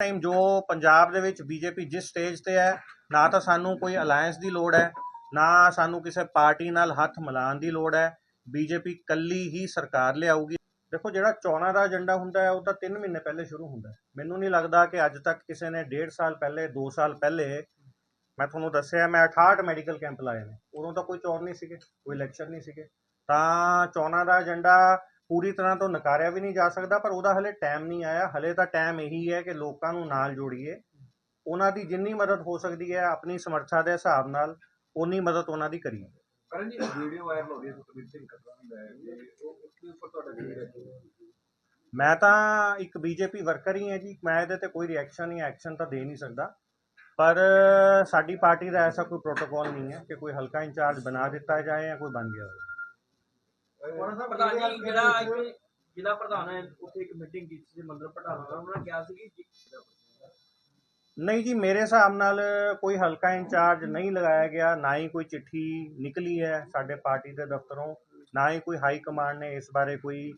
Time ਜੋ ਪੰਜਾਬ ਦੇ ਵਿੱਚ ਬੀਜੇਪੀ ਜਿਸ ਸਟੇਜ ਤੇ ਹੈ, ਨਾ ਤਾਂ ਸਾਨੂੰ ਕੋਈ ਅਲਾਈਅੰਸ ਦੀ ਲੋੜ ਹੈ, ਨਾ ਸਾਨੂੰ ਕਿਸੇ ਪਾਰਟੀ ਨਾਲ ਹੱਥ ਮਿਲਾਉਣ ਦੀ ਲੋੜ ਹੈ। ਬੀਜੇਪੀ ਕੱਲੀ ਹੀ ਸਰਕਾਰ ਲਿਆਊਗੀ। ਦੇਖੋ, ਜਿਹੜਾ ਚੋਣਾਂ ਦਾ ਏਜੰਡਾ ਹੁੰਦਾ ਹੈ, ਉਹ ਤਾਂ 3 ਮਹੀਨੇ ਪਹਿਲੇ ਸ਼ੁਰੂ ਹੁੰਦਾ ਹੈ। ਮੈਨੂੰ ਨਹੀਂ ਲੱਗਦਾ ਕਿ ਅੱਜ ਤੱਕ ਕਿਸੇ ਨੇ 1.5 ਸਾਲ ਪਹਿਲੇ 2 ਸਾਲ ਪਹਿਲੇ, ਮੈਂ ਤੁਹਾਨੂੰ ਦੱਸਿਆ, ਮੈਂ 68 ਮੈਡੀਕਲ ਕੈਂਪ ਲਾਏ ਨੇ। ਉਦੋਂ ਤਾਂ ਕੋਈ ਚੋਣ ਨਹੀਂ ਸੀਗੇ, ਕੋਈ ਇਲੈਕਸ਼ਨ ਨਹੀਂ ਸੀਗੇ। ਤਾਂ ਚੋਣਾਂ ਦਾ ਏਜੰਡਾ ਪੂਰੀ ਤਰ੍ਹਾਂ ਤੋਂ ਨਕਾਰਿਆ ਵੀ ਨਹੀਂ ਜਾ ਸਕਦਾ ਪਰ ਉਹਦਾ ਹਲੇ ਟਾਈਮ ਨਹੀਂ ਆਇਆ। ਹਲੇ ਤਾਂ ਟਾਈਮ ਇਹੀ ਹੈ ਕਿ ਲੋਕਾਂ ਨੂੰ ਨਾਲ ਜੋੜੀਏ। ਉਹਨਾਂ ਦੀ ਜਿੰਨੀ ਮਦਦ ਹੋ ਸਕਦੀ ਹੈ ਆਪਣੀ ਸਮਰੱਥਾ ਦੇ ਹਿਸਾਬ ਨਾਲ ਉਨੀ ਮਦਦ ਉਹਨਾਂ ਦੀ ਕਰੀਏ। ਕਰਨ ਜੀ ਵੀਡੀਓ ਵਾਇਰਲ ਹੋ ਰਹੀ ਹੈ ਸੁਖਬੀਰ ਸਿੰਘ ਖੱਟਰ ਦੀ ਲੈ ਕੇ ਉਹ ਉਸਦੇ ਉੱਪਰ ਤੁਹਾਡਾ ਕੀ ਹੈ? ਮੈਂ ਤਾਂ ਇੱਕ ਬੀਜੇਪੀ ਵਰਕਰ ਹੀ ਹਾਂ ਜੀ। ਮੈਂ ਇਹਦੇ ਤੇ ਕੋਈ ਰਿਐਕਸ਼ਨ ਜਾਂ ਐਕਸ਼ਨ ਤਾਂ ਦੇ ਨਹੀਂ ਸਕਦਾ। ਪਰ ਸਾਡੀ ਪਾਰਟੀ ਦਾ ਐਸਾ ਕੋਈ ਪ੍ਰੋਟੋਕਾਲ ਨਹੀਂ ਹੈ ਕਿ ਕੋਈ ਹਲਕਾ ਇੰਚਾਰਜ ਬਣਾ ਦਿੱਤਾ ਜਾਏ ਜਾਂ ਕੋਈ ਬਣ ਗਿਆ ਹੋਵੇ। ਪ੍ਰਧਾਨ ਜੀ ਜਿਹੜਾ ਇੱਕ ਜ਼ਿਲ੍ਹਾ ਪ੍ਰਧਾਨ ਹੈ ਉੱਥੇ ਇੱਕ ਮੀਟਿੰਗ ਕੀਤੀ ਸੀ ਮੰਦਰ ਪ੍ਰਧਾਨ ਨਾਲ। ਉਹਨਾਂ ਨੇ ਕਿਹਾ ਸੀ ਕਿ ਨਹੀਂ ਜੀ ਮੇਰੇ ਹਿਸਾਬ ਨਾਲ ਕੋਈ ਹਲਕਾ ਇੰਚਾਰਜ ਨਹੀਂ ਲਗਾਇਆ ਗਿਆ। ਨਾ ਹੀ ਕੋਈ ਚਿੱਠੀ ਨਿਕਲੀ ਹੈ ਸਾਡੇ ਪਾਰਟੀ ਦੇ ਦਫ਼ਤਰੋਂ। ਨਾ ਹੀ ਕੋਈ ਹਾਈ ਕਮਾਂਡ ਨੇ ਇਸ ਬਾਰੇ ਕੋਈ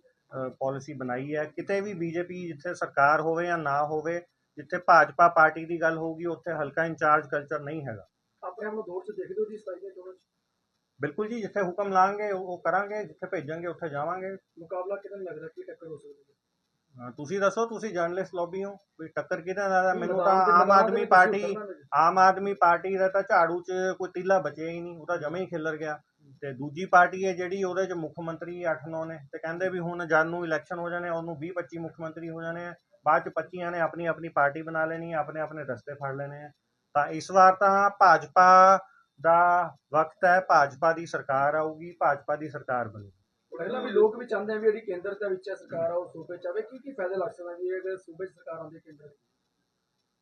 ਪਾਲਿਸੀ ਬਣਾਈ ਹੈ। ਕਿਤੇ ਵੀ ਬੀਜੇਪੀ ਜਿੱਥੇ ਸਰਕਾਰ ਹੋਵੇ ਜਾਂ ਨਾ ਹੋਵੇ ਜਿੱਥੇ ਭਾਜਪਾ ਪਾਰਟੀ ਦੀ ਗੱਲ ਹੋਊਗੀ ਉੱਥੇ ਹਲਕਾ ਇੰਚਾਰਜ ਕਲਚਰ ਨਹੀਂ ਹੈਗਾ। ਆਪਣੇ ਆਪ ਨੂੰ ਦੌਰ 'ਚ ਦੇਖਦੇ ਹੋ ਜੀ ਸਤਾਈ ਦੇ ਚੋਣਾਂ 'ਚ ਬਿਲਕੁਲ ਜੀ ਜਿੱਥੇ ਹੁਕਮ ਲਾਂਗੇ ਉਹ ਉਹ ਕਰਾਂਗੇ ਜਿੱਥੇ ਭੇਜਾਂਗੇ ਉੱਥੇ ਜਾਵਾਂਗੇ। ਮੁਕਾਬਲਾ ਕਿਦਾਂ ਲੱਗਦਾ ਕੀ ਟੱਕਰ ਹੋ ਸਕਦੀ ਹੈ? ਤੁਸੀਂ ਦੱਸੋ ਤੁਸੀਂ ਜਰਨਲਿਸਟ ਲੌਬੀ ਹੋ ਕੋਈ ਟੱਕਰ ਕਿਹਦੇ ਨਾਲ ਹੈ ਮੈਨੂੰ ਤਾਂ ਆਮ ਆਦਮੀ ਪਾਰਟੀ। ਆਮ ਆਦਮੀ ਪਾਰਟੀ ਦਾ ਤਾਂ ਝਾੜੂ 'ਚ ਕੋਈ ਤੀਲਾ ਬਚਿਆ ਹੀ ਨਹੀਂ ਉਹ ਤਾਂ ਜਮਾ ਹੀ ਖਿਲਰ ਗਿਆ। ਤੇ ਦੂਜੀ ਪਾਰਟੀ ਹੈ ਜਿਹੜੀ ਉਹਦੇ 'ਚ ਮੁੱਖ ਮੰਤਰੀ 8-9 ਨੇ ਤੇ ਕਹਿੰਦੇ ਵੀ ਹੁਣ ਜਦ ਨੂੰ ਇਲੈਕਸ਼ਨ ਹੋ ਜਾਣੇ ਉਹਨੂੰ 20-25 ਮੁੱਖ ਮੰਤਰੀ ਹੋ ਜਾਣੇ ਆ ਬਾਅਦ 'ਚ 25 ਨੇ ਆਪਣੀ ਆਪਣੀ ਪਾਰਟੀ ਬਣਾ ਲੈਣੀ ਹੈ ਆਪਣੇ ਆਪਣੇ ਰਸਤੇ ਫੜ ਲੈਣੇ ਆ। ਤਾਂ ਇਸ ਵਾਰ ਤਾਂ ਭਾਜਪਾ ਦਾ ਵਕਤ ਹੈ ਭਾਜਪਾ ਦੀ ਸਰਕਾਰ ਆਊਗੀ ਭਾਜਪਾ ਦੀ ਸਰਕਾਰ ਬਣੇਗੀ। ਪਹਿਲਾਂ ਵੀ ਲੋਕ ਵੀ ਚਾਹੁੰਦੇ ਆ ਵੀ ਜਿਹੜੀ ਕੇਂਦਰ ਦੇ ਵਿੱਚ ਸਰਕਾਰ ਆ ਉਹ ਸੂਬੇ ਚ ਆਵੇ। ਕੀ ਕੀ ਫਾਇਦੇ ਲੱਗ ਸਕਦੇ ਜੀ ਅਗਰ ਸੂਬੇ 'ਚ ਸਰਕਾਰ ਆਉਂਦੀ ਹੈ ਕੇਂਦਰ ਦੀ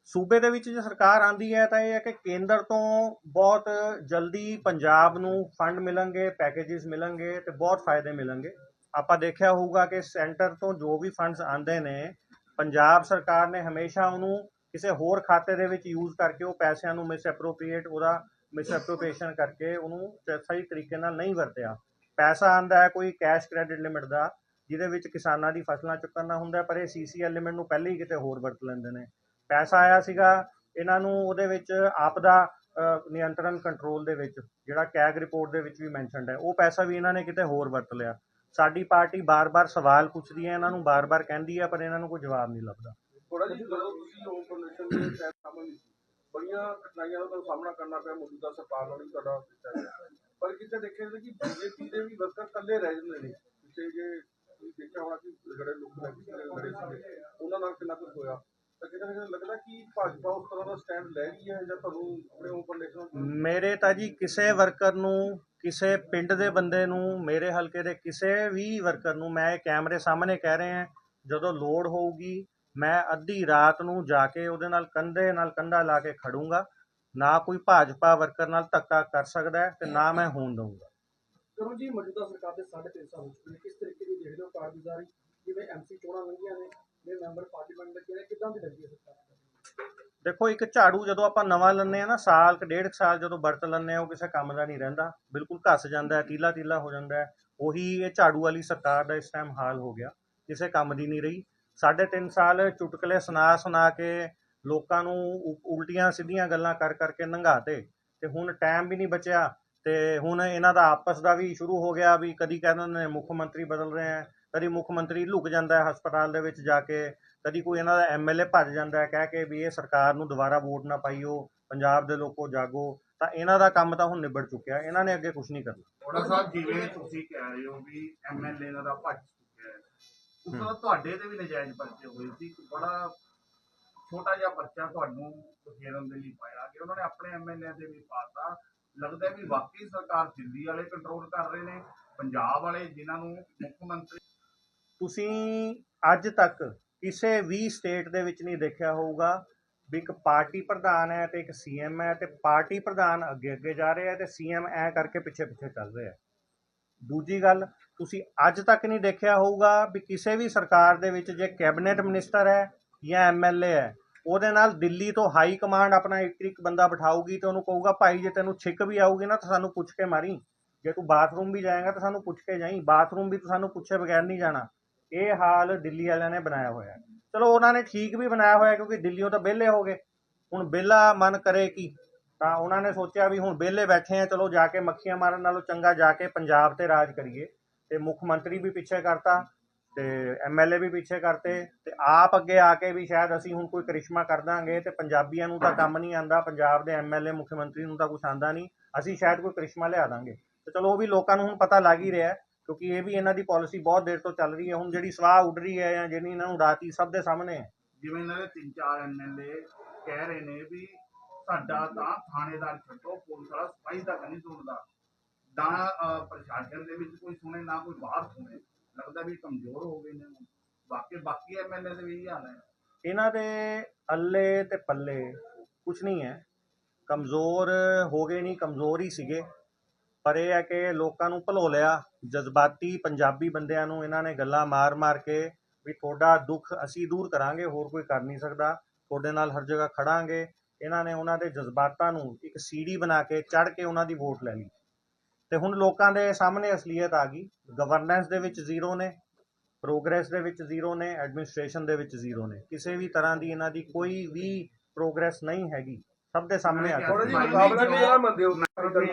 ਸੂਬੇ ਦੇ ਵਿੱਚ ਜੇ ਸਰਕਾਰ ਆਂਦੀ ਹੈ ਤਾਂ ਇਹ ਹੈ ਕਿ ਕੇਂਦਰ ਤੋਂ ਬਹੁਤ ਜਲਦੀ ਪੰਜਾਬ ਨੂੰ ਫੰਡ ਮਿਲਣਗੇ ਪੈਕੇजेस ਮਿਲਣਗੇ ਤੇ ਬਹੁਤ ਫਾਇਦੇ ਮਿਲਣਗੇ। ਆਪਾਂ ਦੇਖਿਆ ਹੋਊਗਾ ਕਿ ਸੈਂਟਰ ਤੋਂ ਜੋ ਵੀ ਫੰਡਸ ਆਂਦੇ ਨੇ ਪੰਜਾਬ ਸਰਕਾਰ ਨੇ ਹਮੇਸ਼ਾ ਉਹਨੂੰ ਕਿਸੇ ਹੋਰ ਖਾਤੇ ਦੇ ਵਿੱਚ ਯੂਜ਼ ਕਰਕੇ ਉਹ ਪੈਸਿਆਂ ਨੂੰ ਮਿਸ ਐਪਰੋਪਰੀਏਟ ਉਹਦਾ ਮਿਸ ਕਰਕੇ ਉਹਨੂੰ ਸਹੀ ਤਰੀਕੇ ਨਾਲ ਨਹੀਂ ਵਰਤਿਆ। ਪੈਸਾ ਆਂਦਾ ਹੈ, ਕੋਈ ਕੈਸ਼ ਕ੍ਰੈਡਿਟ ਲਿਮਿਟ ਦਾ, ਜਿਹਦੇ ਵਿੱਚ ਕਿਸਾਨਾਂ ਦੀ ਫਸਲਾਂ ਚੁੱਕਣ ਹੁੰਦਾ ਪਰ ਇਹ ਸੀਸੀਐਲ ਲਿਮਿਟ ਨੂੰ ਪਹਿਲੇ ਹੀ ਕਿਤੇ ਹੋਰ ਵਰਤ ਲੈਂਦੇ ਨੇ। ਪੈਸਾ ਆਇਆ ਸੀਗਾ, ਇਹਨਾਂ ਨੂੰ ਉਹਦੇ ਵਿੱਚ ਆਪਦਾ ਨਿਯੰਤਰਣ ਕੰਟਰੋਲ ਦੇ ਵਿੱਚ, ਜਿਹੜਾ ਕੈਗ ਰਿਪੋਰਟ ਦੇ ਵਿੱਚ ਵੀ ਮੈਂਸ਼ਨਡ ਹੈ, ਉਹ ਪੈਸਾ ਵੀ ਇਹਨਾਂ ਨੇ ਕਿਤੇ ਹੋਰ ਵਰਤ ਲਿਆ। ਸਾਡੀ ਪਾਰਟੀ ਬਾਰ-ਬਾਰ ਸਵਾਲ ਪੁੱਛਦੀ ਹੈ, ਇਹਨਾਂ ਨੂੰ ਬਾਰ-ਬਾਰ ਕਹਿੰਦੀ ਹੈ, ਪਰ ਇਹਨਾਂ ਨੂੰ ਕੋਈ ਜਵਾਬ ਨਹੀਂ ਲੱਭਦਾ। ਥੋੜਾ ਜੀ ਜਦੋਂ ਤੁਸੀਂ ਹੋਮ ਫਾਊਂਡੇਸ਼ਨ ਦੇ ਤਹਿਤ ਸ਼ਾਮਲ ਨਹੀਂ ਬੜੀਆਂ ਕਠਿਨਾਈਆਂ ਦਾ ਤੁਹਾਨੂੰ ਸਾਹਮਣਾ ਕਰਨਾ ਪਿਆ, ਮੌਜੂਦਾ ਸਰਕਾਰ ਨਾਲ ਵੀ ਤੁਹਾਡਾ ਕੀਤਾ ਗਿਆ। ਪਰ ਕਿਤੇ ਦੇਖਿਆ ਜਾਂਦਾ ਕਿ ਬੀਜੇਪੀ ਦੇ ਵੀ ਵਰਕਰ ਇਕੱਲੇ ਰਹਿ ਜਾਂਦੇ ਨੇ। ਪਿੱਛੇ ਜੇ ਤੁਸੀਂ ਦੇਖਿਆ ਹੋਣਾ ਕਿ ਜਿਹੜੇ ਲੋਕ ਲੜੇ ਸੀਗੇ, ਉਹਨਾਂ ਨਾਲ ਕਿੰਨਾ ਕੁਝ ਹੋਇਆ? ਤਾਂ ਕਿਤੇ ਨਾ ਲੱਗਦਾ ਕਿ ਭਾਜਪਾ ਉਸ ਤਰ੍ਹਾਂ ਦਾ ਸਟੈਂਡ ਲੈ ਰਹੀ ਹੈ ਜਾਂ ਤੁਹਾਨੂੰ ਆਪਣੇ ਹੋਮ ਫਾਊਂਡੇਸ਼ਨ ਮੇਰੇ ਤਾਂ ਜੀ ਕਿਸੇ ਵਰਕਰ ਨੂੰ, ਕਿਸੇ ਪਿੰਡ ਦੇ ਬੰਦੇ ਨੂੰ, ਮੇਰੇ ਹਲਕੇ ਦੇ ਕਿਸੇ ਵੀ ਵਰਕਰ ਨੂੰ ਮੈਂ ਇਹ ਕੈਮਰੇ ਸਾਹਮਣੇ ਕਹਿ ਰਹੇ ਹਾਂ ਜਦੋਂ ਲੋੜ ਹੋਊਗੀ ਮੈਂ ਅੱਧੀ ਰਾਤ ਨੂੰ ਜਾ ਕੇ ਉਹਦੇ ਨਾਲ ਕੰਧੇ ਨਾਲ ਕੰਧਾ ਲਾ ਕੇ ਖੜੂੰਗਾ। ਨਾ ਕੋਈ ਭਾਜਪਾ ਵਰਕਰ ਨਾਲ ਧੱਕਾ ਕਰ ਸਕਦਾ ਹੈ ਤੇ ਨਾ ਮੈਂ ਹੋਣ ਦਊਂਗਾ। ਕਰੋ ਜੀ ਮੌਜੂਦਾ ਸਰਕਾਰ ਦੇ 3.5 ਸਾਲ ਹੋ ਚੁੱਕੇ ਨੇ। ਕਿਸ ਤਰੀਕੇ ਦੀ ਦੇਖਦੇ ਹੋ ਕਾਰਗੁਜ਼ਾਰੀ? ਜਿਵੇਂ ਐਮਸੀ ਚੋਣਾਂ ਲੰਘੀਆਂ ਨੇ ਜਿਵੇਂ ਮੈਂਬਰ ਪਾਰਲੀਮੈਂਟ ਲੱਗੇ ਨੇ ਕਿਦਾਂ ਦੀ ਲੱਗੀ ਹੈ ਸਰਕਾਰ ਦੇਖੋ ਇੱਕ ਝਾੜੂ ਜਦੋਂ ਆਪਾਂ ਨਵਾਂ ਲੈਂਦੇ ਆ ਨਾ ਸਾਲ ਕ ਡੇਢ ਸਾਲ ਜਦੋਂ ਵਰਤ ਲੈਂਦੇ ਆ ਉਹ ਕਿਸੇ ਕੰਮ ਦਾ ਨਹੀਂ ਰਹਿੰਦਾ। ਬਿਲਕੁਲ ਘਸ ਜਾਂਦਾ ਤੀਲਾ ਤੀਲਾ ਹੋ ਜਾਂਦਾ ਉਹੀ ਇਹ ਝਾੜੂ ਵਾਲੀ ਸਰਕਾਰ ਦਾ ਇਸ ਟਾਈਮ ਹਾਲ ਹੋ ਗਿਆ। ਕਿਸੇ ਕੰਮ ਦੀ ਨਹੀਂ ਰਹੀ। ਸਾਢੇ ਤਿੰਨ ਸਾਲ ਚੁਟਕਲੇ ਸੁਣਾ ਸੁਣਾ ਕੇ ਲੋਕਾਂ ਨੂੰ ਉਲਟੀਆਂ ਸਿੱਧੀਆਂ ਗੱਲਾਂ ਕਰ ਕਰਕੇ ਲੰਘਾਤੇ ਤੇ ਹੁਣ ਟਾਈਮ ਵੀ ਨਹੀਂ ਬਚਿਆ, ਤੇ ਹੁਣ ਇਹਨਾਂ ਦਾ ਆਪਸ ਦਾ ਵੀ ਸ਼ੁਰੂ ਹੋ ਗਿਆ ਵੀ ਕਦੀ ਕਹਿੰਦੇ ਨੇ ਮੁੱਖ ਮੰਤਰੀ ਬਦਲ ਰਹੇ ਆ ਕਦੀ ਮੁੱਖ ਮੰਤਰੀ ਲੁਕ ਜਾਂਦਾ ਹੈ ਹਸਪਤਾਲ ਦੇ ਵਿੱਚ ਜਾ ਕੇ, ਕਦੀ ਕੋਈ ਇਹਨਾਂ ਦਾ ਐਮਐਲਏ ਭੱਜ ਜਾਂਦਾ ਹੈ, ਕਹਿ ਕੇ ਵੀ ਇਹ ਸਰਕਾਰ ਨੂੰ ਦੁਬਾਰਾ ਵੋਟ ਨਾ ਪਾਈਓ, ਪੰਜਾਬ ਦੇ ਲੋਕੋ ਜਾਗੋ, ਤਾਂ ਇਹਨਾਂ ਦਾ ਕੰਮ ਤਾਂ ਹੁਣ ਨਿਬੜ ਚੁੱਕਿਆ, ਇਹਨਾਂ ਨੇ ਅੱਗੇ ਕੁਝ ਨਹੀਂ ਕਰਨਾ। ਥੋੜਾ ਸਾਹਿਬ, ਜਿਵੇਂ ਤੁਸੀਂ ਕਹਿ ਰਹੇ ਹੋ ਵੀ ਐਮਐਲਏ ਦਾ ਭੱਜ ਉਸ ਤੋਂ ਤੁਹਾਡੇ ਤੇ ਵੀ ਨਜਾਇਜ਼ ਪਰਚੇ ਹੋਏ ਸੀ। ਇੱਕ ਬੜਾ ਛੋਟਾ ਜਿਹਾ ਪਰਚਾ ਤੁਹਾਨੂੰ ਫੇਰਨ ਦੇ ਲਈ ਪਾਇਆ ਕਿ ਉਹਨਾਂ ਨੇ ਆਪਣੇ ਐਮਐਲਏ ਤੇ ਵੀ ਪਾਤਾ। ਲੱਗਦਾ ਵੀ ਵਾਕਈ ਸਰਕਾਰ ਦਿੱਲੀ ਵਾਲੇ ਕੰਟਰੋਲ ਕਰ ਰਹੇ ਨੇ ਪੰਜਾਬ ਵਾਲੇ ਜਿਨ੍ਹਾਂ ਨੂੰ ਮੁੱਖ ਮੰਤਰੀ ਤੁਸੀਂ ਅੱਜ ਤੱਕ ਕਿਸੇ ਵੀ ਸਟੇਟ ਦੇ ਵਿੱਚ ਨਹੀਂ ਦੇਖਿਆ ਹੋਊਗਾ ਵੀ ਇੱਕ ਪਾਰਟੀ ਪ੍ਰਧਾਨ ਹੈ ਤੇ ਇੱਕ ਸੀਐਮ ਹੈ ਤੇ ਪਾਰਟੀ ਪ੍ਰਧਾਨ ਅੱਗੇ ਅੱਗੇ ਜਾ ਰਿਹਾ ਹੈ ਤੇ ਸੀਐਮ ਐ ਕਰਕੇ ਪਿੱਛੇ ਪਿੱਛੇ ਚੱਲ ਰਿਹਾ ਹੈ। ਦੂਜੀ ਗੱਲ ਤੁਸੀਂ ਅੱਜ ਤੱਕ ਨਹੀਂ ਦੇਖਿਆ ਹੋਊਗਾ ਵੀ ਕਿਸੇ ਵੀ ਸਰਕਾਰ ਦੇ ਵਿੱਚ ਜੇ ਕੈਬਨਿਟ ਮਿਨਿਸਟਰ ਹੈ ਜਾਂ ਐਮਐਲਏ ਹੈ, ਉਹਦੇ ਨਾਲ ਦਿੱਲੀ ਤੋਂ ਹਾਈ ਕਮਾਂਡ ਆਪਣਾ ਇੱਕ ਇੱਕ ਬੰਦਾ ਬਿਠਾਊਗੀ ਤੇ ਉਹਨੂੰ ਕਹੂਗਾ, ਭਾਈ ਜੇ ਤੈਨੂੰ ਛਿੱਕ ਵੀ ਆਊਗੀ ਨਾ, ਤਾਂ ਸਾਨੂੰ ਪੁੱਛ ਕੇ ਮਾਰੀ। ਜੇ ਤੂੰ ਬਾਥਰੂਮ ਵੀ ਜਾਏਗਾ, ਤਾਂ ਸਾਨੂੰ ਪੁੱਛ ਕੇ ਜਾਈ। ਬਾਥਰੂਮ ਵੀ ਤੂੰ ਸਾਨੂੰ ਪੁੱਛੇ ਬਗੈਰ ਨਹੀਂ ਜਾਣਾ। ਇਹ ਹਾਲ ਦਿੱਲੀ ਵਾਲਿਆਂ ਨੇ ਬਣਾਇਆ ਹੋਇਆ ਹੈ। ਚਲੋ, ਉਹਨਾਂ ਨੇ ਠੀਕ ਵੀ ਬਣਾਇਆ ਹੋਇਆ ਕਿਉਂਕਿ ਦਿੱਲੀੋਂ ਤਾਂ ਵਿਹਲੇ ਹੋ ਗਏ। ਹੁਣ ਵਿਹਲਾ ਮਨ ਕਰੇ ਕਿ? ਤਾਂ ਉਹਨਾਂ ਨੇ ਸੋਚਿਆ ਵੀ ਹੁਣ ਵਿਹਲੇ ਬੈਠੇ ਆ, ਚਲੋ ਜਾ ਕੇ ਮੱਖੀਆਂ ਮਾਰਨ ਨਾਲੋਂ ਚੰਗਾ ਜਾ ਕੇ ਪੰਜਾਬ ਤੇ ਰਾਜ ਕਰੀਏ। ਤੇ ਮੁੱਖ ਮੰਤਰੀ ਵੀ ਪਿੱਛੇ ਕਰਤਾ ਤੇ ਐਮਐਲਏ ਵੀ ਪਿੱਛੇ ਕਰਤੇ ਤੇ ਆਪ ਅੱਗੇ ਆ ਕੇ ਵੀ ਸ਼ਾਇਦ ਅਸੀਂ ਹੁਣ ਕੋਈ ਕਰਿਸ਼ਮਾ ਕਰ ਦਾਂਗੇ ਤੇ ਪੰਜਾਬੀਆਂ ਨੂੰ ਤਾਂ ਕੰਮ ਨਹੀਂ ਆਂਦਾ, ਪੰਜਾਬ ਦੇ ਐਮਐਲਏ ਮੁੱਖ ਮੰਤਰੀ ਨੂੰ ਤਾਂ ਕੁਝ ਆਂਦਾ ਨਹੀਂ, ਅਸੀਂ ਸ਼ਾਇਦ ਕੋਈ ਕਰਿਸ਼ਮਾ ਲਿਆ ਦਾਂਗੇ। ਤੇ ਚਲੋ ਉਹ ਵੀ ਲੋਕਾਂ ਨੂੰ ਹੁਣ ਪਤਾ ਲੱਗ ਹੀ ਰਿਹਾ ਕਿਉਂਕਿ ਇਹ ਵੀ ਇਹਨਾਂ ਦੀ ਪਾਲਿਸੀ ਬਹੁਤ ਦੇਰ ਤੋਂ ਚੱਲ ਰਹੀ ਹੈ, ਹੁਣ ਜਿਹੜੀ ਸਵਾਹ ਉੱਡ ਰਹੀ ਹੈ ਜਾਂ ਜਿਹੜੀ ਇਹਨਾਂ ਨੂੰ ਰਾਤੀ ਸਭ ਦੇ ਸਾਹਮਣੇ ਹੈ। ਜਿਵੇਂ ਇਹਨਾਂ ਦੇ ਤਿੰਨ ਚਾਰ ਐਮਐਲਏ ਕਹਿ ਰਹੇ ਨੇ ਵੀ ਸਾਡਾ ਤਾਂ ਥਾਣੇਦਾਰ ਛੱਡੋ, ਪੁਲਿਸ ਵਾਲਾ ਸਪਾਈ ਤੱਕ ਨਹੀਂ ਸੁਣਦਾ। ਨਾ ਪ੍ਰਸ਼ਾਸਨ ਦੇ ਵਿੱਚ ਕੋਈ ਸੁਣੇ, ਨਾ ਕੋਈ ਬਾਹਰ ਸੁਣੇ। ਲੱਗਦਾ ਵੀ ਕਮਜ਼ੋਰ ਹੋ ਗਏ ਨੇ ਬਾਕੀ ਬਾਕੀ ਐਮਐਲਏ ਦੇ ਵੀ ਹਾਲ ਹੈ। ਇਹਨਾਂ ਦੇ ਅੱਲੇ ਤੇ ਪੱਲੇ ਕੁਝ ਨਹੀਂ ਹੈ। ਕਮਜ਼ੋਰ ਹੋ ਗਏ ਨਹੀਂ, ਕਮਜ਼ੋਰ ਹੀ ਸੀਗੇ। ਪਰ ਇਹ ਹੈ ਕਿ ਲੋਕਾਂ ਨੂੰ ਭਲੋ ਲਿਆ। ਜਜ਼ਬਾਤੀ ਪੰਜਾਬੀ ਬੰਦਿਆਂ ਨੂੰ ਇਹਨਾਂ ਨੇ ਗੱਲਾਂ ਮਾਰ-ਮਾਰ ਕੇ ਵੀ ਤੁਹਾਡਾ ਦੁੱਖ ਅਸੀਂ ਦੂਰ ਕਰਾਂਗੇ, ਹੋਰ ਕੋਈ ਕਰ ਨਹੀਂ ਸਕਦਾ। ਤੁਹਾਡੇ ਨਾਲ ਹਰ ਜਗ੍ਹਾ ਖੜਾਂਗੇ। ਇਹਨਾਂ ਨੇ ਉਹਨਾਂ ਦੇ ਜਜ਼ਬਾਤਾਂ ਨੂੰ ਇੱਕ ਸੀੜੀ ਬਣਾ ਕੇ ਚੜ ਕੇ ਉਹਨਾਂ ਦੀ ਵੋਟ ਲੈ ਲਈ। ਤੇ ਹੁਣ ਲੋਕਾਂ ਦੇ ਸਾਹਮਣੇ ਅਸਲੀਅਤ ਆ ਗਈ। ਗਵਰਨੈਂਸ ਦੇ ਵਿੱਚ ਜ਼ੀਰੋ ਨੇ ਪ੍ਰੋਗਰੈਸ ਦੇ ਵਿੱਚ ਜ਼ੀਰੋ ਨੇ ਐਡਮਿਨਿਸਟ੍ਰੇਸ਼ਨ ਦੇ ਵਿੱਚ ਜ਼ੀਰੋ ਨੇ। ਕਿਸੇ ਵੀ ਤਰ੍ਹਾਂ ਦੀ ਇਹਨਾਂ ਦੀ ਕੋਈ ਵੀ ਪ੍ਰੋਗਰੈਸ ਨਹੀਂ ਹੈਗੀ। ਸਭ ਦੇ ਸਾਹਮਣੇ ਆ ਥੋੜਾ ਗਈ ਜੀ ਮੁਕਾਬਲਾ ਵੀ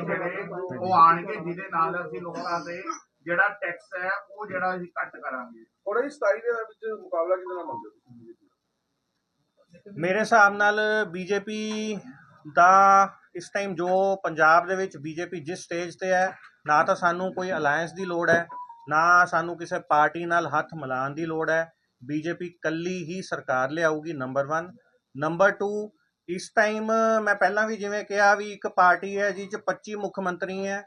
ਜਿਹੜੇ ਉਹ ਆਣਗੇ ਜਿਹਦੇ ਨਾਲ ਅਸੀਂ ਲੋਕਾਂ ਦੇ ਜਿਹੜਾ ਟੈਕਸ ਹੈ ਉਹ ਜਿਹੜਾ ਅਸੀਂ ਘੱਟ ਕਰਾਂਗੇ। ਥੋੜਾ ਜੀ 27 ਦੇ ਵਿੱਚ ਮੁਕਾਬਲਾ ਕਿਹਦੇ ਨਾਲ ਤੁਸੀਂ ਮੇਰੇ ਹਿਸਾਬ ਨਾਲ ਬੀਜੇਪੀ ਦਾ ਇਸ ਟਾਈਮ ਜੋ ਪੰਜਾਬ ਦੇ ਵਿੱਚ ਬੀਜੇਪੀ ਜਿਸ ਸਟੇਜ ਤੇ ਹੈ, ਨਾ ਤਾਂ ਸਾਨੂੰ ਕੋਈ ਅਲਾਈਅੰਸ ਦੀ ਲੋੜ ਹੈ, ਨਾ ਸਾਨੂੰ ਕਿਸੇ ਪਾਰਟੀ ਨਾਲ ਹੱਥ ਮਿਲਾਉਣ ਦੀ ਲੋੜ ਹੈ। ਬੀਜੇਪੀ ਕੱਲੀ ਹੀ ਸਰਕਾਰ ਲਿਆਊਗੀ ਨੰਬਰ 1 ਨੰਬਰ 2 ਇਸ ਟਾਈਮ ਮੈਂ ਪਹਿਲਾਂ ਵੀ ਜਿਵੇਂ ਕਿਹਾ ਵੀ ਇੱਕ ਪਾਰਟੀ ਹੈ ਜਿਹ ਚ 25 ਮੁੱਖ ਮੰਤਰੀ ਹੈ,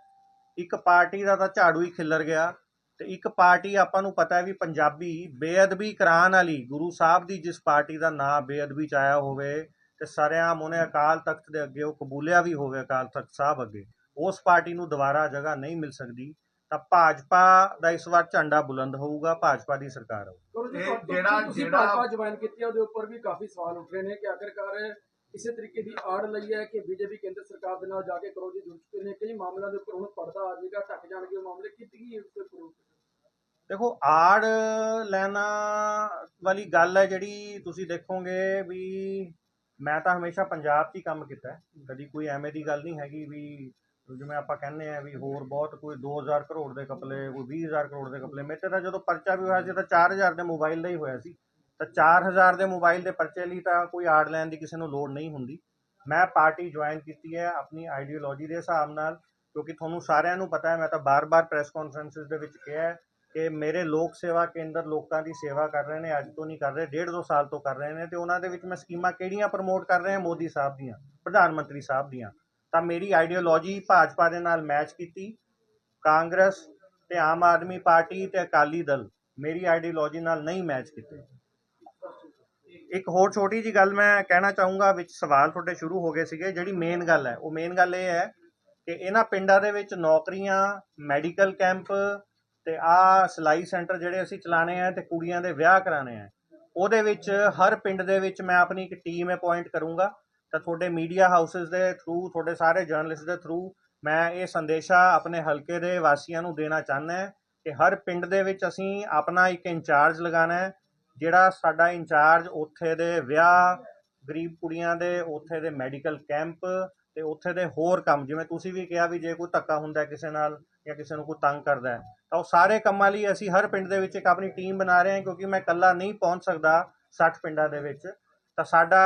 ਇੱਕ ਪਾਰਟੀ ਦਾ ਤਾਂ ਝਾੜੂ ਹੀ ਖਿੱਲਰ ਗਿਆ ਤੇ ਇੱਕ ਪਾਰਟੀ ਆਪਾਂ ਨੂੰ ਪਤਾ ਹੈ ਵੀ ਪੰਜਾਬੀ ਬੇਅਦਬੀ ਕਰਾਉਣ ਵਾਲੀ, ਗੁਰੂ ਸਾਹਿਬ ਦੀ ਜਿਸ ਪਾਰਟੀ ਦਾ ਨਾਂ ਬੇਅਦਬੀ ਚ ਆਇਆ ਹੋਵੇ ਤੇ ਸਰਿਆਮ ਉਹਨੇ ਅਕਾਲ ਤਖਤ ਦੇ ਅੱਗੇ ਉਹ ਕਬੂਲਿਆ ਵੀ ਹੋਵੇ ਅਕਾਲ ਤਖਤ ਸਾਹਿਬ ਅੱਗੇ ਉਸ ਪਾਰਟੀ ਨੂੰ ਦੁਬਾਰਾ ਜਗ੍ਹਾ ਨਹੀਂ ਮਿਲ ਸਕਦੀ ਤਾਂ ਭਾਜਪਾ ਦਾ ਇਸ ਵਾਰ ਝੰਡਾ ਬੁਲੰਦ ਹੋਊਗਾ ਭਾਜਪਾ ਦੀ ਸਰਕਾਰ ਆਊ। ਕਰੋ ਜੀ ਇਹ ਤੁਹਾਨੂੰ- ਜਿਹੜਾ- ਤੁਸੀਂ ਜਿਹੜਾ- ਭਾਜਪਾ ਜੁਆਇਨ ਕੀਤੀ ਹੈ ਉਹਦੇ ਉੱਪਰ ਵੀ ਕਾਫੀ ਸਵਾਲ ਉੱਠ ਰਹੇ ਨੇ ਕਿ ਆਖਿਰਕਾਰ ਇਸੇ ਤਰੀਕੇ ਦੀ ਆੜ ਲਈ ਹੈ ਕਿ ਬੀਜੇਪੀ ਕੇਂਦਰ ਸਰਕਾਰ ਦੇ ਨਾਲ ਜਾ ਕੇ ਕਰੋ ਜੀ ਜੁੜ ਚੁੱਕੇ ਨੇ ਕਈ ਮਾਮਲਿਆਂ ਦੇ ਉੱਪਰ ਹੁਣ ਪਰਦਾ ਆ ਜਾਏਗਾ ਢੱਕ ਜਾਣਗੇ ਉਹ ਮਾਮਲੇ ਕੀਤੀ ਗਈ ਉਸ ਦੇ ਉੱਪਰ ਦੇਖੋ ਆੜ ਲੈਣਾ ਵਾਲੀ ਗੱਲ ਹੈ ਜਿਹੜੀ ਤੁਸੀਂ ਦੇਖੋਗੇ ਵੀ ਮੈਂ ਤਾਂ ਹਮੇਸ਼ਾ ਪੰਜਾਬ 'ਚ ਹੀ ਕੰਮ ਕੀਤਾ ਹੈ। ਕਦੀ ਕੋਈ ਐਵੇਂ ਦੀ ਗੱਲ ਨਹੀਂ ਹੈਗੀ ਵੀ ਜਿਵੇਂ ਆਪਾਂ ਕਹਿੰਦੇ ਆ ਵੀ ਹੋਰ ਬਹੁਤ ਕੋਈ 2000 ਕਰੋੜ ਦੇ ਕਪਲੇ, ਕੋਈ 20000 ਕਰੋੜ ਦੇ ਕਪਲੇ। ਮੇਰੇ ਤੇ ਤਾਂ ਜਦੋਂ ਪਰਚਾ ਵੀ ਹੋਇਆ ਸੀ, ਤਾਂ 4000 ਦੇ ਮੋਬਾਈਲ ਦਾ ਹੀ ਹੋਇਆ ਸੀ। ਤਾਂ 4000 ਦੇ ਮੋਬਾਈਲ ਦੇ ਪਰਚੇ ਲਈ ਤਾਂ ਕੋਈ ਆੜ ਲੈਣ ਦੀ ਕਿਸੇ ਨੂੰ ਲੋੜ ਨਹੀਂ ਹੁੰਦੀ। ਮੈਂ ਪਾਰਟੀ ਜੁਆਇਨ ਕੀਤੀ ਹੈ ਆਪਣੀ ਆਈਡੀਓਲੋਜੀ ਦੇ ਹਿਸਾਬ ਨਾਲ, ਕਿਉਂਕਿ ਤੁਹਾਨੂੰ ਸਾਰਿਆਂ ਨੂੰ ਪਤਾ ਹੈ, ਮੈਂ ਤਾਂ ਬਾਰ-ਬਾਰ ਪ੍ਰੈਸ ਕਾਨਫਰੰਸਿਸ ਦੇ ਵਿੱਚ ਕਿਹਾ ਹੈ ਕਿ ਮੇਰੇ ਲੋਕ ਸੇਵਾ ਕੇਂਦਰ ਲੋਕਾਂ ਦੀ ਸੇਵਾ ਕਰ ਰਹੇ ਨੇ, ਅੱਜ ਤੋਂ ਨਹੀਂ ਕਰ ਰਹੇ, ਡੇਢ ਦੋ ਸਾਲ ਤੋਂ ਕਰ ਰਹੇ ਨੇ ਤੇ ਉਹਨਾਂ ਦੇ ਵਿੱਚ ਮੈਂ ਸਕੀਮਾਂ ਕਿਹੜੀਆਂ ਪ੍ਰਮੋਟ ਕਰ ਰਿਹਾ ਮੋਦੀ ਸਾਹਿਬ ਦੀਆਂ, ਪ੍ਰਧਾਨ ਮੰਤਰੀ ਸਾਹਿਬ ਦੀਆਂ। ਤਾਂ ਮੇਰੀ ਆਈਡੀਓਲੋਜੀ ਭਾਜਪਾ ਦੇ ਨਾਲ ਮੈਚ ਕੀਤੀ, ਕਾਂਗਰਸ ਤੇ ਆਮ ਆਦਮੀ ਪਾਰਟੀ ਤੇ ਅਕਾਲੀ ਦਲ, ਮੇਰੀ ਆਈਡੀਓਲੋਜੀ ਨਾਲ ਨਹੀਂ ਮੈਚ ਕੀਤੇ। ਇੱਕ ਹੋਰ ਛੋਟੀ ਜੀ ਗੱਲ ਮੈਂ ਕਹਿਣਾ ਚਾਹੂੰਗਾ, ਵਿੱਚ ਸਵਾਲ ਤੁਹਾਡੇ ਸ਼ੁਰੂ ਹੋ ਗਏ ਸੀਗੇ, ਜਿਹੜੀ ਮੇਨ ਗੱਲ ਹੈ, ਉਹ ਮੇਨ ਗੱਲ ਇਹ ਹੈ ਕਿ ਇਹਨਾਂ ਪਿੰਡਾਂ ਦੇ ਵਿੱਚ ਨੌਕਰੀਆਂ ਮੈਡੀਕਲ ਕੈਂਪ ਤੇ ਆ ਸਿਲਾਈ ਸੈਂਟਰ ਜਿਹੜੇ ਅਸੀਂ ਚਲਾਣੇ ਆ ਤੇ ਕੁੜੀਆਂ ਦੇ ਵਿਆਹ ਕਰਾਣੇ ਆ। ਉਹਦੇ ਵਿੱਚ ਹਰ ਪਿੰਡ ਦੇ ਵਿੱਚ ਮੈਂ ਆਪਣੀ ਇੱਕ ਟੀਮ ਅਪਾਇੰਟ ਕਰੂੰਗਾ ਤਾਂ ਤੁਹਾਡੇ ਮੀਡੀਆ ਹਾਊਸਸ ਦੇ ਥਰੂ ਤੁਹਾਡੇ ਸਾਰੇ ਜਰਨਲਿਸਟ ਦੇ ਥਰੂ ਮੈਂ ਇਹ ਸੰਦੇਸ਼ਾ ਆਪਣੇ ਹਲਕੇ ਦੇ ਵਾਸੀਆਂ ਨੂੰ ਦੇਣਾ ਚਾਹੁੰਦਾ ਹਾਂ ਕਿ ਹਰ ਪਿੰਡ ਦੇ ਵਿੱਚ ਅਸੀਂ ਆਪਣਾ ਇੱਕ ਇੰਚਾਰਜ ਲਗਾਉਣਾ ਹੈ, ਜਿਹੜਾ ਸਾਡਾ ਇੰਚਾਰਜ ਉੱਥੇ ਦੇ ਵਿਆਹ, ਗਰੀਬ ਕੁੜੀਆਂ ਦੇ ਉੱਥੇ ਦੇ ਮੈਡੀਕਲ ਕੈਂਪ ਤੇ ਉੱਥੇ ਦੇ ਹੋਰ ਕੰਮ, ਜਿਵੇਂ ਤੁਸੀਂ ਵੀ ਕਿਹਾ ਵੀ ਜੇ ਕੋਈ ਧੱਕਾ ਹੁੰਦਾ ਕਿਸੇ ਨਾਲ ਜਾਂ ਕਿਸੇ ਨੂੰ ਕੋਈ ਤੰਗ ਕਰਦਾ ਹੈ ਤਾਂ ਉਹ ਸਾਰੇ ਕੰਮਾਂ ਲਈ ਅਸੀਂ ਹਰ ਪਿੰਡ ਦੇ ਵਿੱਚ ਇੱਕ ਆਪਣੀ ਟੀਮ ਬਣਾ ਰਹੇ ਹਾਂ ਕਿਉਂਕਿ ਮੈਂ ਇਕੱਲਾ ਨਹੀਂ ਪਹੁੰਚ ਸਕਦਾ 60 ਪਿੰਡਾਂ ਦੇ ਵਿੱਚ। ਤਾਂ ਸਾਡਾ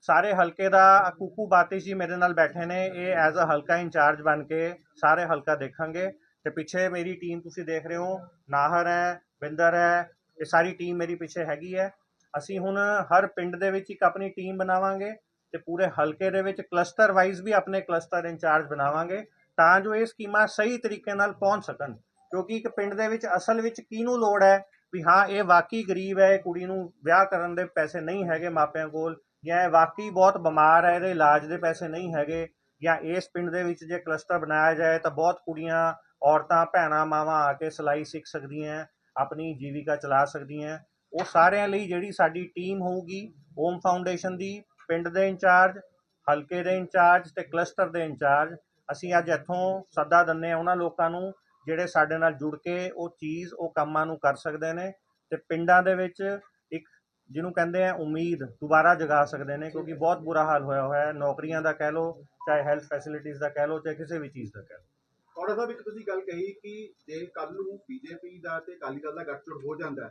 ਸਾਰੇ ਹਲਕੇ ਦਾ ਕੁਕੂ ਬਾਤੀ ਜੀ ਮੇਰੇ ਨਾਲ ਬੈਠੇ ਨੇ, ਇਹ ਐਜ਼ ਅ ਹਲਕਾ ਇੰਚਾਰਜ ਬਣ ਕੇ ਸਾਰੇ ਹਲਕਾ ਦੇਖਾਂਗੇ। ਤੇ ਪਿੱਛੇ ਮੇਰੀ ਟੀਮ ਤੁਸੀਂ ਦੇਖ ਰਹੇ ਹੋ, ਨਾਹਰ ਹੈ, ਬਿੰਦਰ ਹੈ, ਇਹ ਸਾਰੀ ਟੀਮ ਮੇਰੀ ਪਿੱਛੇ ਹੈਗੀ ਹੈ। ਅਸੀਂ ਹੁਣ ਹਰ ਪਿੰਡ ਦੇ ਵਿੱਚ ਇੱਕ ਆਪਣੀ ਟੀਮ ਬਣਾਵਾਂਗੇ ਤੇ ਪੂਰੇ ਹਲਕੇ ਦੇ ਵਿੱਚ ਕਲਸਟਰ ਵਾਈਜ਼ ਵੀ ਆਪਣੇ ਕਲਸਟਰ ਇੰਚਾਰਜ ਬਣਾਵਾਂਗੇ ਤਾਂ ਜੋ ਇਹ ਸਕੀਮਾਂ ਸਹੀ ਤਰੀਕੇ ਨਾਲ ਪਹੁੰਚ ਸਕਣ। ਕਿਉਂਕਿ ਇੱਕ ਪਿੰਡ ਦੇ ਵਿੱਚ ਅਸਲ ਵਿੱਚ ਕਿਹਨੂੰ ਲੋੜ ਹੈ ਵੀ ਹਾਂ, ਇਹ ਵਾਕਈ ਗਰੀਬ ਹੈ, ਇਹ ਕੁੜੀ ਨੂੰ ਵਿਆਹ ਕਰਨ ਦੇ ਪੈਸੇ ਨਹੀਂ ਹੈਗੇ ਮਾਪਿਆਂ ਕੋਲ ਜਾਂ ਇਹ ਵਾਕਈ ਬਹੁਤ ਬਿਮਾਰ ਹੈ, ਇਹਦੇ ਇਲਾਜ ਦੇ ਪੈਸੇ ਨਹੀਂ ਹੈਗੇ ਜਾਂ ਇਸ ਪਿੰਡ ਦੇ ਵਿੱਚ ਜੇ ਕਲਸਟਰ ਬਣਾਇਆ ਜਾਏ ਤਾਂ ਬਹੁਤ ਕੁੜੀਆਂ, ਔਰਤਾਂ, ਭੈਣਾਂ, ਮਾਵਾਂ ਆ ਕੇ ਸਿਲਾਈ ਸਿੱਖ ਸਕਦੀਆਂ, ਆਪਣੀ ਜੀਵਿਕਾ ਚਲਾ ਸਕਦੀਆਂ। ਉਹ ਸਾਰਿਆਂ ਲਈ ਜਿਹੜੀ ਸਾਡੀ ਟੀਮ ਹੋਊਗੀ ਓਮ ਫਾਊਂਡੇਸ਼ਨ ਦੀ, ਪਿੰਡ ਦੇ ਇੰਚਾਰਜ, ਹਲਕੇ ਦੇ ਇੰਚਾਰਜ ਤੇ ਕਲਸਟਰ ਦੇ ਇੰਚਾਰਜ, ਅਸੀਂ ਅੱਜ ਇੱਥੋਂ ਸੱਦਾ ਦਿੰਨੇ ਆ ਉਹਨਾਂ ਲੋਕਾਂ ਨੂੰ ਜਿਹੜੇ ਸਾਡੇ ਨਾਲ ਜੁੜ ਕੇ ਉਹ ਚੀਜ਼ ਉਹ ਕੰਮਾਂ ਨੂੰ ਕਰ ਸਕਦੇ ਨੇ ਤੇ ਪਿੰਡਾਂ ਦੇ ਵਿੱਚ ਇੱਕ ਜਿਹਨੂੰ ਕਹਿੰਦੇ ਆ ਉਮੀਦ ਦੁਬਾਰਾ ਜਗਾ ਸਕਦੇ ਨੇ ਕਿਉਂਕਿ ਬਹੁਤ ਬੁਰਾ ਹਾਲ ਹੋਇਆ ਹੋਇਆ ਹੈ। ਨੌਕਰੀਆਂ ਦਾ ਕਹਿ ਲਓ ਚਾਹੇ ਹੈਲਥ ਫੈਸਿਲਿਟੀਜ਼ ਦਾ ਕਹਿ ਲਓ ਚਾਹੇ ਕਿਸੇ ਵੀ ਚੀਜ਼ ਦਾ ਕਹਿ ਲਓ। ਔਰ ਸਾਹਿਬ ਇੱਕ ਤੁਸੀਂ ਗੱਲ ਕਹੀ ਕਿ ਜੇ ਕੱਲ ਨੂੰ ਬੀਜੇਪੀ ਦਾ ਤੇ ਅਕਾਲੀ ਦਲ ਦਾ ਗੱਠਜੋੜ ਹੋ ਜਾਂਦਾ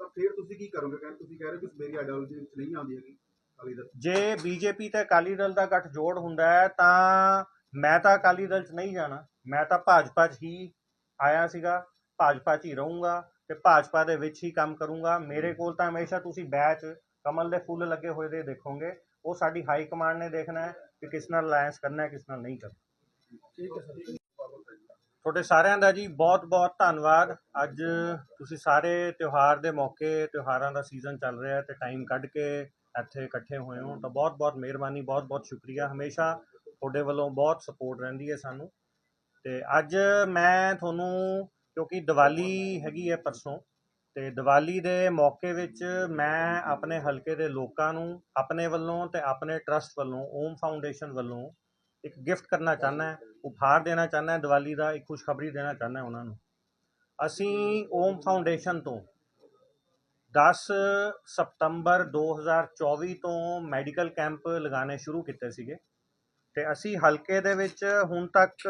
ਤਾਂ ਫਿਰ ਤੁਸੀਂ ਕੀ ਕਰੋਗੇ? ਕਹਿੰਦੇ ਤੁਸੀਂ ਕਹਿ ਰਹੇ ਕਿ ਮੇਰੀ ਆਈਡੀਓਲੋਜੀ ਵਿੱਚ ਨਹੀਂ ਆਉਂਦੀ ਹੈਗੀ ਜੇ ਬੀਜੇਪੀ ਤੇ ਅਕਾਲੀ ਦਲ ਦਾ ਗੱਠਜੋੜ ਹੁੰਦਾ ਹੈ ਤਾਂ ਮੈਂ ਤਾਂ ਅਕਾਲੀ ਦਲ 'ਚ ਨਹੀਂ ਜਾਣਾ। ਮੈਂ ਤਾਂ ਭਾਜਪਾ 'ਚ ਹੀ ਆਇਆ ਸੀਗਾ ਭਾਜਪਾ 'ਚ ਹੀ ਰਹੂੰਗਾ ਤੇ ਭਾਜਪਾ ਦੇ ਵਿੱਚ ਹੀ ਕੰਮ ਕਰੂੰਗਾ। ਮੇਰੇ ਕੋਲ ਤਾਂ ਹਮੇਸ਼ਾ ਤੁਸੀਂ ਬੈਚ ਕਮਲ ਦੇ ਫੁੱਲ ਲੱਗੇ ਹੋਏ ਦੇ ਦੇਖੋਗੇ। ਉਹ ਸਾਡੀ ਹਾਈ ਕਮਾਂਡ ਨੇ ਦੇਖਣਾ ਹੈ ਕਿ ਕਿਸ ਨਾਲ ਅਲਾਈਅੰਸ ਕਰਨਾ ਹੈ ਕਿਸ ਨਾਲ ਨਹੀਂ ਕਰਨਾ। ਠੀਕ ਹੈ ਸਰ। ਤੁਹਾਡੇ ਸਾਰਿਆਂ ਦਾ ਜੀ ਬਹੁਤ-ਬਹੁਤ ਧੰਨਵਾਦ। ਅੱਜ ਤੁਸੀਂ ਸਾਰੇ ਤਿਉਹਾਰ ਦੇ ਮੌਕੇ ਤਿਉਹਾਰਾਂ ਦਾ ਸੀਜ਼ਨ ਚੱਲ ਰਿਹਾ ਹੈ ਤੇ ਟਾਈਮ ਕੱਢ ਕੇ ਇੱਥੇ ਇਕੱਠੇ ਹੋਏ ਹੋ ਤਾਂ ਬਹੁਤ-ਬਹੁਤ ਮਿਹਰਬਾਨੀ ਬਹੁਤ-ਬਹੁਤ ਸ਼ੁਕਰੀਆ। ਹਮੇਸ਼ਾ ਤੁਹਾਡੇ ਵੱਲੋਂ ਬਹੁਤ ਸਪੋਰਟ ਰਹਿੰਦੀ ਹੈ ਸਾਨੂੰ। ਤੇ ਅੱਜ ਮੈਂ ਤੁਹਾਨੂੰ, ਕਿਉਂਕਿ ਦੀਵਾਲੀ ਹੈਗੀ ਹੈ ਪਰਸੋਂ, ਤੇ ਦੀਵਾਲੀ ਦੇ ਮੌਕੇ ਵਿੱਚ ਮੈਂ ਆਪਣੇ ਹਲਕੇ ਦੇ ਲੋਕਾਂ ਨੂੰ, ਆਪਣੇ ਵੱਲੋਂ ਤੇ ਆਪਣੇ ਟਰਸਟ ਵੱਲੋਂ, ਓਮ ਫਾਊਂਡੇਸ਼ਨ ਵੱਲੋਂ ਇੱਕ ਗਿਫਟ ਕਰਨਾ ਚਾਹੁੰਦਾ ਹੈ, ਉਪਹਾਰ ਦੇਣਾ ਚਾਹੁੰਦਾ ਹੈ ਦੀਵਾਲੀ ਦਾ, ਇੱਕ ਖੁਸ਼ਖਬਰੀ ਦੇਣਾ ਚਾਹੁੰਦਾ ਹੈ ਉਹਨਾਂ ਨੂੰ। ਅਸੀਂ ਓਮ ਫਾਊਂਡੇਸ਼ਨ ਤੋਂ 10 ਸਤੰਬਰ 2024 ਤੋਂ ਮੈਡੀਕਲ ਕੈਂਪ ਲਗਾਉਣੇ ਸ਼ੁਰੂ ਕੀਤੇ ਸੀਗੇ। ਤੇ ਅਸੀਂ ਹਲਕੇ ਦੇ ਵਿੱਚ ਹੁਣ ਤੱਕ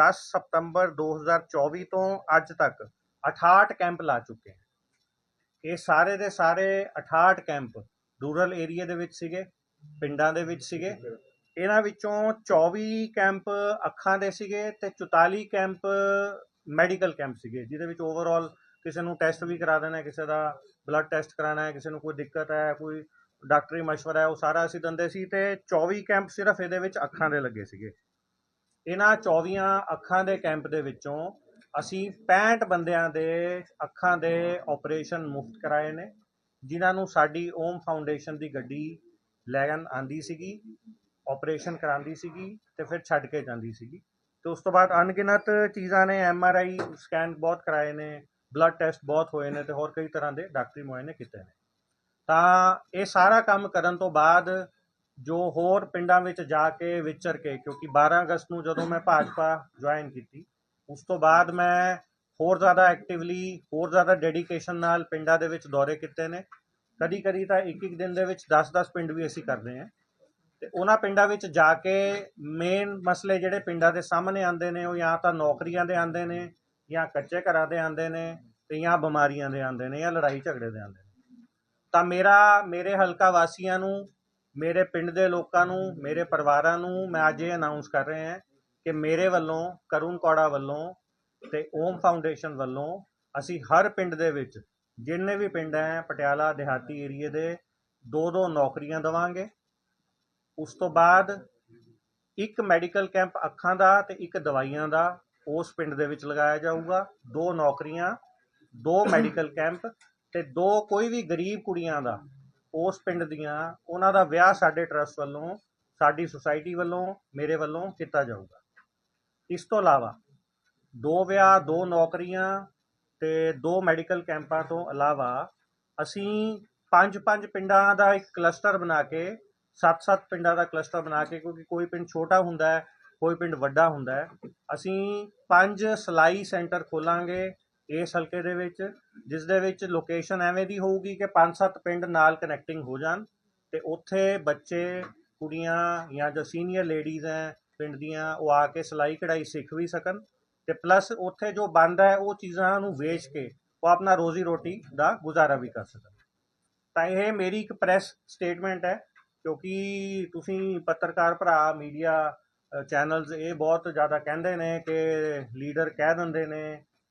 10 ਸਤੰਬਰ 2024 ਤੋਂ ਅੱਜ ਤੱਕ 68 ਕੈਂਪ ਲਾ ਚੁੱਕੇ ਹਾਂ। ਇਹ ਸਾਰੇ ਦੇ ਸਾਰੇ 68 ਕੈਂਪ ਰੂਰਲ ਏਰੀਆ ਦੇ ਵਿੱਚ ਸੀਗੇ, ਪਿੰਡਾਂ ਦੇ ਵਿੱਚ ਸੀਗੇ। ਇਹਨਾਂ ਵਿੱਚੋਂ 24 ਕੈਂਪ ਅੱਖਾਂ ਦੇ ਸੀਗੇ ਤੇ 44 ਕੈਂਪ ਮੈਡੀਕਲ ਕੈਂਪ ਸੀਗੇ, ਜਿਹਦੇ ਵਿੱਚ ਓਵਰਆਲ ਕਿਸੇ ਨੂੰ ਟੈਸਟ ਵੀ ਕਰਾ ਦੇਣਾ, ਕਿਸੇ ਦਾ ਬਲੱਡ ਟੈਸਟ ਕਰਾਉਣਾ ਹੈ, ਕਿਸੇ ਨੂੰ ਕੋਈ ਦਿੱਕਤ ਹੈ, ਕੋਈ ਡਾਕਟਰੀ ਮਸ਼ਵਰਾ ਹੈ, ਉਹ ਸਾਰਾ ਅਸੀਂ ਦਿੰਦੇ ਸੀ ਤੇ 24 ਕੈਂਪ ਸਿਰਫ ਇਹਦੇ ਵਿੱਚ ਅੱਖਾਂ ਦੇ ਲੱਗੇ ਸੀਗੇ। ਇਹਨਾਂ 24 ਅੱਖਾਂ ਦੇ ਕੈਂਪ ਦੇ ਵਿੱਚੋਂ ਅਸੀਂ 65 ਬੰਦਿਆਂ ਦੇ ਅੱਖਾਂ ਦੇ ਆਪਰੇਸ਼ਨ ਮੁਫਤ ਕਰਾਏ ਨੇ, ਜਿਨ੍ਹਾਂ ਨੂੰ ਸਾਡੀ ਓਮ ਫਾਊਂਡੇਸ਼ਨ ਦੀ ਗੱਡੀ ਲੈਣ ਆਂਦੀ ਸੀਗੀ, ਆਪਰੇਸ਼ਨ ਕਰਾਉਂਦੀ ਸੀਗੀ ਤੇ ਫਿਰ ਛੱਡ ਕੇ ਜਾਂਦੀ ਸੀਗੀ। ਤੇ ਉਸ ਤੋਂ ਬਾਅਦ ਅਣਗਿਣਤ ਚੀਜ਼ਾਂ ਨੇ, ਐਮ ਆਰ ਆਈ ਸਕੈਨ ਬਹੁਤ ਕਰਾਏ ਨੇ, ਬਲੱਡ ਟੈਸਟ ਬਹੁਤ ਹੋਏ ਨੇ ਤੇ ਹੋਰ ਕਈ ਤਰ੍ਹਾਂ ਦੇ ਡਾਕਟਰੀ ਮੁਆਇਨੇ ਕੀਤੇ ਨੇ। ਤਾਂ ਇਹ ਸਾਰਾ ਕੰਮ ਕਰਨ ਤੋਂ ਬਾਅਦ ਜੋ ਹੋਰ ਪਿੰਡਾਂ ਵਿੱਚ ਜਾ ਕੇ ਵਿਚਰ ਕੇ, ਕਿਉਂਕਿ 12 ਅਗਸਤ ਨੂੰ ਜਦੋਂ ਮੈਂ ਭਾਜਪਾ ਜੁਆਇਨ ਕੀਤੀ, ਉਸ ਤੋਂ ਬਾਅਦ ਮੈਂ ਹੋਰ ਜ਼ਿਆਦਾ ਐਕਟਿਵਲੀ ਹੋਰ ਜ਼ਿਆਦਾ ਡੈਡੀਕੇਸ਼ਨ ਨਾਲ ਪਿੰਡਾਂ ਦੇ ਵਿੱਚ ਦੌਰੇ ਕੀਤੇ ਨੇ। ਕਦੀ ਕਦੀ ਤਾਂ ਇੱਕ ਇੱਕ ਦਿਨ ਦੇ ਵਿੱਚ 10-10 ਪਿੰਡ ਵੀ ਅਸੀਂ ਕਰਦੇ ਹਾਂ। ਤੇ ਉਹਨਾਂ ਪਿੰਡਾਂ ਵਿੱਚ ਜਾ ਕੇ ਮੇਨ ਮਸਲੇ ਜਿਹੜੇ ਪਿੰਡਾਂ ਦੇ ਸਾਹਮਣੇ ਆਉਂਦੇ ਨੇ, ਉਹ ਜਾਂ ਤਾਂ ਨੌਕਰੀਆਂ ਦੇ ਆਉਂਦੇ ਨੇ ਜਾਂ ਕੱਚੇ ਘਰਾਂ ਦੇ ਆਉਂਦੇ ਨੇ ਤੇ ਜਾਂ ਬਿਮਾਰੀਆਂ ਦੇ ਆਉਂਦੇ ਨੇ ਜਾਂ ਲੜਾਈ ਝਗੜੇ ਦੇ ਆਉਂਦੇ ਨੇ। ਤਾਂ ਮੇਰਾ, ਮੇਰੇ ਹਲਕਾ ਵਾਸੀਆਂ ਨੂੰ, ਮੇਰੇ ਪਿੰਡ ਦੇ ਲੋਕਾਂ ਨੂੰ, ਮੇਰੇ ਪਰਿਵਾਰਾਂ ਨੂੰ ਮੈਂ ਅੱਜ ਇਹ ਅਨਾਉਂਸ ਕਰ ਰਿਹਾ ਹਾਂ ਕਿ ਮੇਰੇ ਵੱਲੋਂ ਕਰੁਣ ਕੌੜਾ ਵੱਲੋਂ ਤੇ ਓਮ ਫਾਊਂਡੇਸ਼ਨ ਵੱਲੋਂ ਅਸੀਂ ਹਰ ਪਿੰਡ ਦੇ ਵਿੱਚ ਜਿੰਨੇ ਵੀ ਪਿੰਡ ਹੈ, ਪਟਿਆਲਾ, ਦਿਹਾਤੀ ਏਰੀਏ ਦੇ ਦੋ ਦੋ ਨੌਕਰੀਆਂ ਦਵਾਂਗੇ। ਉਸ ਤੋਂ ਬਾਅਦ ਇੱਕ ਮੈਡੀਕਲ ਕੈਂਪ ਅੱਖਾਂ ਦਾ ਤੇ ਇੱਕ ਦਵਾਈਆਂ ਦਾ ਉਸ ਪਿੰਡ ਦੇ ਵਿੱਚ ਲਗਾਇਆ ਜਾਊਗਾ। ਦੋ ਨੌਕਰੀਆਂ, ਦੋ ਮੈਡੀਕਲ ਕੈਂਪ ਤੇ ਦੋ ਕੋਈ ਵੀ ਗਰੀਬ ਕੁੜੀਆਂ ਦਾ, ਉਸ ਪਿੰਡ ਦੀਆਂ, ਉਹਨਾਂ ਦਾ ਵਿਆਹ ਸਾਡੇ ਟਰਸਟ ਵੱਲੋਂ, ਸਾਡੀ ਸੁਸਾਇਟੀ ਵੱਲੋਂ, ਮੇਰੇ ਵੱਲੋਂ ਕੀਤਾ ਜਾਊਗਾ। ਇਸ ਤੋਂ ਇਲਾਵਾ ਦੋ ਵਿਆਹ, ਦੋ ਨੌਕਰੀਆਂ ਤੇ ਦੋ ਮੈਡੀਕਲ ਕੈਂਪਾਂ ਤੋਂ ਇਲਾਵਾ ਅਸੀਂ ਪੰਜ ਪੰਜ ਪਿੰਡਾਂ ਦਾ ਇੱਕ ਕਲਸਟਰ ਬਣਾ ਕੇ, ਸੱਤ ਸੱਤ ਪਿੰਡਾਂ ਦਾ ਕਲਸਟਰ ਬਣਾ ਕੇ, ਕਿਉਂਕਿ ਕੋਈ ਪਿੰਡ ਛੋਟਾ ਹੁੰਦਾ ਹੈ, ਕੋਈ ਪਿੰਡ ਵੱਡਾ ਹੁੰਦਾ ਹੈ, ਅਸੀਂ ਪੰਜ ਸਲਾਈ ਸੈਂਟਰ ਖੋਲਾਂਗੇ ਇਸ ਹਲਕੇ ਦੇ ਵਿੱਚ, ਜਿਸ ਦੇ ਵਿੱਚ ਲੋਕੇਸ਼ਨ ਐਵੇਂ ਦੀ ਹੋਊਗੀ ਕਿ ਪੰਜ ਸੱਤ ਪਿੰਡ ਨਾਲ ਕਨੈਕਟਿੰਗ ਹੋ ਜਾਣ ਤੇ ਉੱਥੇ ਬੱਚੇ, ਕੁੜੀਆਂ ਜਾਂ ਜੋ ਸੀਨੀਅਰ ਲੇਡੀਜ਼ ਹੈ ਪਿੰਡ ਦੀਆਂ, ਉਹ ਆ ਕੇ ਸਿਲਾਈ ਕਢਾਈ ਸਿੱਖ ਵੀ ਸਕਣ ਤੇ ਪਲੱਸ ਉੱਥੇ ਜੋ ਬੰਦ ਹੈ, ਉਹ ਚੀਜ਼ਾਂ ਨੂੰ ਵੇਚ ਕੇ ਉਹ ਆਪਣਾ ਰੋਜ਼ੀ ਰੋਟੀ ਦਾ ਗੁਜ਼ਾਰਾ ਵੀ ਕਰ ਸਕਣ। ਤਾਂ ਇਹ ਮੇਰੀ ਇੱਕ ਪ੍ਰੈਸ ਸਟੇਟਮੈਂਟ ਹੈ, ਕਿਉਂਕਿ ਤੁਸੀਂ ਪੱਤਰਕਾਰ ਭਰਾ ਮੀਡੀਆ ਚੈਨਲਸ ਇਹ ਬਹੁਤ ਜ਼ਿਆਦਾ ਕਹਿੰਦੇ ਨੇ ਕਿ ਲੀਡਰ ਕਹਿ ਦਿੰਦੇ ਨੇ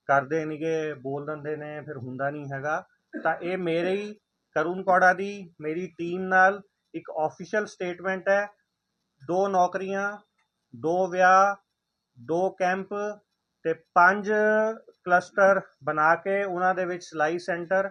ਕਰਦੇ ਨਹੀਂਗੇ ਬੋਲ ਦਿੰਦੇ ਨੇ, ਫਿਰ ਹੁੰਦਾ ਨਹੀਂ ਹੈਗਾ। ਤਾਂ ਇਹ ਮੇਰੇ ਹੀ ਕਰੁਣ ਕੌੜਾ ਦੀ, ਮੇਰੀ ਟੀਮ ਨਾਲ ਇੱਕ ਆਫੀਸ਼ੀਅਲ ਸਟੇਟਮੈਂਟ ਹੈ। ਦੋ ਨੌਕਰੀਆਂ, ਦੋ ਵਿਆਹ, ਦੋ ਕੈਂਪ ਤੇ ਪੰਜ ਕਲਸਟਰ ਬਣਾ ਕੇ ਉਹਨਾਂ ਦੇ ਵਿੱਚ ਸਿਲਾਈ ਸੈਂਟਰ